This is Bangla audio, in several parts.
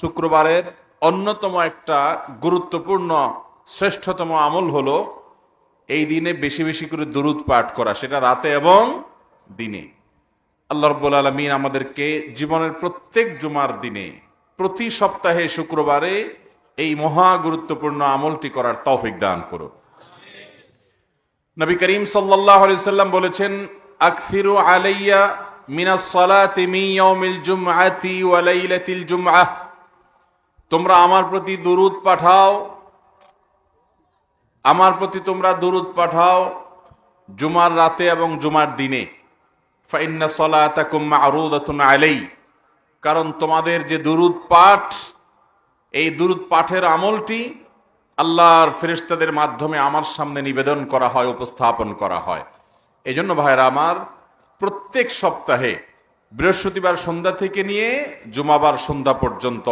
শুক্রবারের অন্যতম একটা গুরুত্বপূর্ণ, শ্রেষ্ঠতম আমল হলো এই দিনে বেশি বেশি করে দুরুদ পাঠ করা, সেটা রাতে এবং দিনে। আল্লাহ রব্বুল আলমিন আমাদেরকে জীবনের প্রত্যেক জুমার দিনে, প্রতি সপ্তাহে শুক্রবারে এই মহা গুরুত্বপূর্ণ আমলটি করার তৌফিক দান করুন। নবী করিম আলাইহি সাল্লাম বলেছেন, আকসিরু আলাইয়া মিনাস সালাতি ইয়াউমিল জুমআতি ওয়া লাইলাতিল জুমআহ। তোমরা আমার প্রতি দুরূদ পাঠাও। আমার প্রতি তোমরা দুরূদ পাঠাও জুমার রাতে এবং জুমার দিনে। ফাইন্না সলাতাকুম মারুদাতুন আলাই কারণ তোমাদের যে দুরূদ পাঠ, এই দুরূদ পাঠের আমলটি আল্লাহর ফেরেশতাদের মাধ্যমে আমার সামনে নিবেদন করা হয়, উপস্থাপন করা হয়। এই জন্য ভাইরা আমার, প্রত্যেক সপ্তাহে বৃহস্পতিবার সন্ধ্যা থেকে নিয়ে জুমাবার সন্ধ্যা পর্যন্ত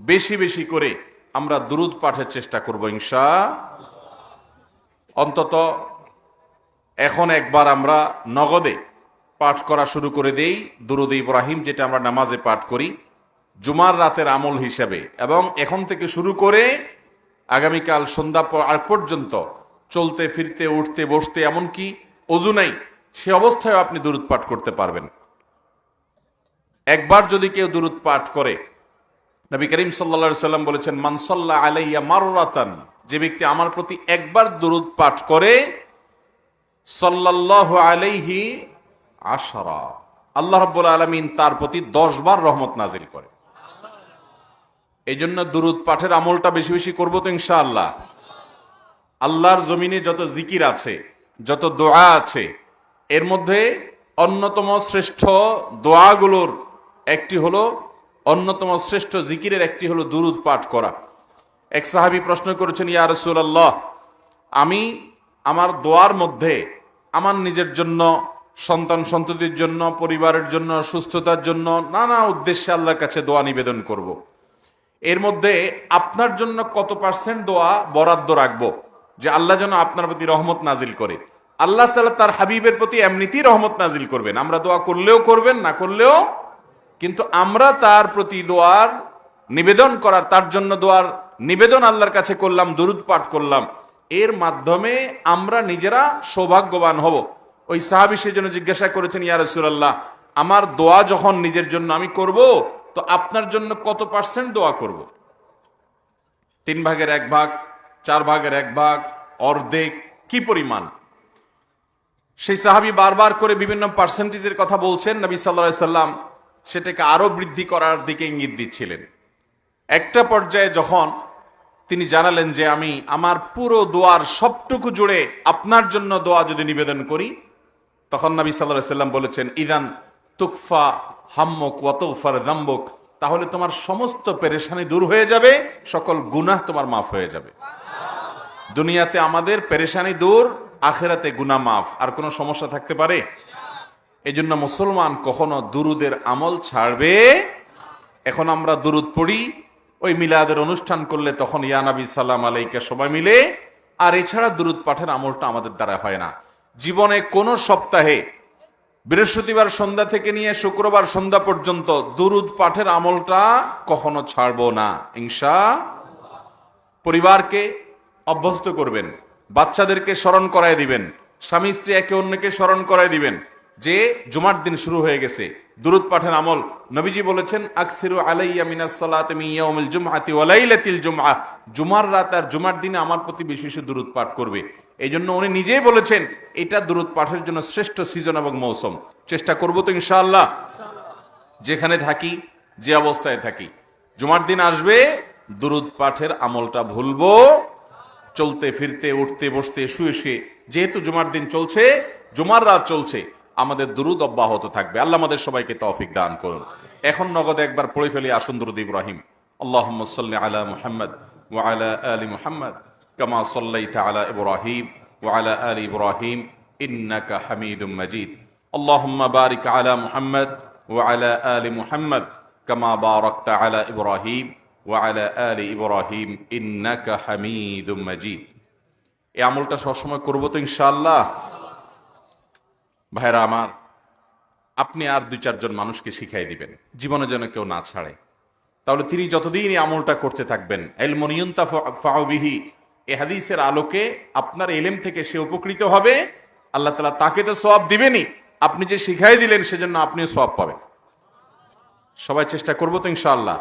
বেশি বেশি করে আমরা দুরুদ পাঠের চেষ্টা করব ইনশা। অন্তত এখন একবার আমরা নগদে পাঠ করা শুরু করে দেই, দুরুদ ইব্রাহিম, যেটা আমরা নামাজে পাঠ করি, জুমার রাতের আমল হিসাবে। এবং এখন থেকে শুরু করে আগামীকাল সন্ধ্যা আর পর্যন্ত চলতে, ফিরতে, উঠতে, বসতে, এমনকি অজু নাই, সে অবস্থায় আপনি দুরুদ পাঠ করতে পারবেন। একবার যদি কেউ দুরুদ পাঠ করে নবী করিম সাল্লা সাল্লাম বলেছেন মানসল্লা আলাইয়া মাররাতান যে ব্যক্তি আমার প্রতি একবার দুরুদ পাঠ করে, সাল্লাল্লাহু আলাইহি আশরা, আল্লাহ রাব্বুল আলামিন তার প্রতি দশ বার রহমত নাজিল করে। এই জন্য দুরুদ পাঠের আমলটা বেশি বেশি করব তো ইনশাআল্লাহ। আল্লাহর জমিনে যত জিকির আছে, যত দোয়া আছে, এর মধ্যে অন্যতম শ্রেষ্ঠ দোয়াগুলোর একটি হলো অন্যতম শ্রেষ্ঠ জিকিরের একটি হলো দুরুদ পাঠ করা। এক সাহাবী প্রশ্ন করেছেন, ইয়া রাসূলুল্লাহ, আমি আমার দোয়ার মধ্যে আমার নিজের জন্য, সন্তান সন্ততির জন্য, পরিবারের জন্য, সুস্থতার জন্য নানা উদ্দেশ্যে আল্লাহর কাছে দোয়া নিবেদন করব। এর মধ্যে আপনার জন্য কত পার্সেন্ট দোয়া বরাদ্দ রাখব যে আল্লাহ যেন আপনার প্রতি রহমত নাজিল করে? আল্লাহ তালা তার হাবিবের প্রতি এমনিতেই রহমত নাজিল করবেন। আমরা দোয়া করলেও করবেন, না করলেও কিন্তু আমরা তার প্রতি দোয়ার নিবেদন করার, তার জন্য দোয়ার নিবেদন আল্লাহর কাছে করলাম, দুরুদ পাঠ করলাম। এর মাধ্যমে আমরা নিজেরা সৌভাগ্যবান হব। ওই সাহাবি সেই জন্য জিজ্ঞাসা করেছেন, ইয়া রাসূলুল্লাহ, আমার দোয়া যখন নিজের জন্য আমি করব, তো আপনার জন্য কত পার্সেন্ট দোয়া করব? তিন ভাগের এক ভাগ, চার ভাগের এক ভাগ, অর্ধেক, কি পরিমাণ? সেই সাহাবি বারবার করে বিভিন্ন পার্সেন্টেজের কথা বলছেন, নবী সাল্লাহ সাল্লাম সেটাকে আরও বৃদ্ধি করার দিকে ইঙ্গিত দিচ্ছিলেন। একটা পর্যায়ে যখন তিনি জানালেন যে আমি আমার পুরো দোয়ার সবটুকু জুড়ে আপনার জন্য দোয়া যদি নিবেদন করি, তখন নবী সাল্লাহ সাল্লাম বলেছেন, ইদান তুকফা হাম্মক ওয়াতৌফার দাম্বক তাহলে তোমার সমস্ত পেরেশানি দূর হয়ে যাবে, সকল গুনাহ তোমার মাফ হয়ে যাবে। দুনিয়াতে আমাদের পেরেশানি দূর, আখেরাতে গুনা মাফ, আর কোনো সমস্যা থাকতে পারে? এই জন্য মুসলমান কখনো দুরুদের আমল ছাড়বে? এখন আমরা দুরুদ পড়ি, ওই মিলাদের অনুষ্ঠান করলে তখন ইয়ানাবি সাল্লাম আলাইকে সবাই মিলে, আর এছাড়া দুরুদ পাঠের আমলটা আমাদের দ্বারা হয় না। জীবনে কোনো সপ্তাহে বৃহস্পতিবার সন্ধ্যা থেকে নিয়ে শুক্রবার সন্ধ্যা পর্যন্ত দুরুদ পাঠের আমলটা কখনো ছাড়বো না। ইনশা পরিবারকে অভ্যস্ত করবেন, বাচ্চাদেরকে স্মরণ করায় দিবেন, স্বামী স্ত্রী একে অন্যকে স্মরণ করায় দিবেন যে জুমার দিন শুরু হয়ে গেছে। দুরুদ পাঠের আমল নবীজি বলেছেন, আকসিরু আলাইয়া মিনাস সালাতি ইয়াউমিল জুমআতি ওয়া লাইলাতিল জুমআ। জুমার রাত আর জুমার দিনে আমার প্রতি বেশি বেশি দুরুদ পাঠ করবে। এই জন্য উনি নিজেই বলেছেন, এটা দুরুদ পাঠের জন্য শ্রেষ্ঠ সিজন এবং মৌসুম। চেষ্টা করব তো ইনশাআল্লাহ। যেখানে থাকি, যে অবস্থায় থাকি। জুমার দিন আসবে, দুরুদ পাঠের আমলটা ভুলবো। চলতে, ফিরতে, উঠতে, বসতে, শুয়ে শুয়ে। যেহেতু জুমার দিন চলছে, জুমার রাত চলছে আমাদের দুরুদ অব্যাহত থাকবে আল্লাহ আমাদের সবাইকে তৌফিক দান করুন এখন নগদ একবার পড়ে ফেলি আসুন দুরুদ ইব্রাহিম আল্লাহুম্মা সাল্লি আলা মুহাম্মদ ওয়া আলা আলি মুহাম্মদ কামা সাল্লাইতা আলা ইব্রাহিম ওয়া আলা আলি ইব্রাহিম ইন্নাকা হামিদুম মাজিদ اللهم بارك على محمد وعلى آل محمد كما باركت على إبراهيم وعلى آل إبراهيم إنك حميد مجيد এই আমলটা সবসময় করবো তো ইনশাআল্লাহ ভাইরা আমার, আপনি আর দুই চারজন মানুষকে শিখাই দিবেন, জীবনে যেন কেউ না ছাড়ে। তাহলে তিনি যতদিন এই আমলটা করতে থাকবেন এলমনিয়ন্তা ফাউবিহি এ হাদিসের আলোকে আপনার এলেম থেকে সে উপকৃত হবে, আল্লাহ তালা তাকে তো সব দিবেনই। আপনি যে শিখাই দিলেন, সেজন্য আপনিও সব পাবেন। সবাই চেষ্টা করব তো ইনশাআল্লাহ।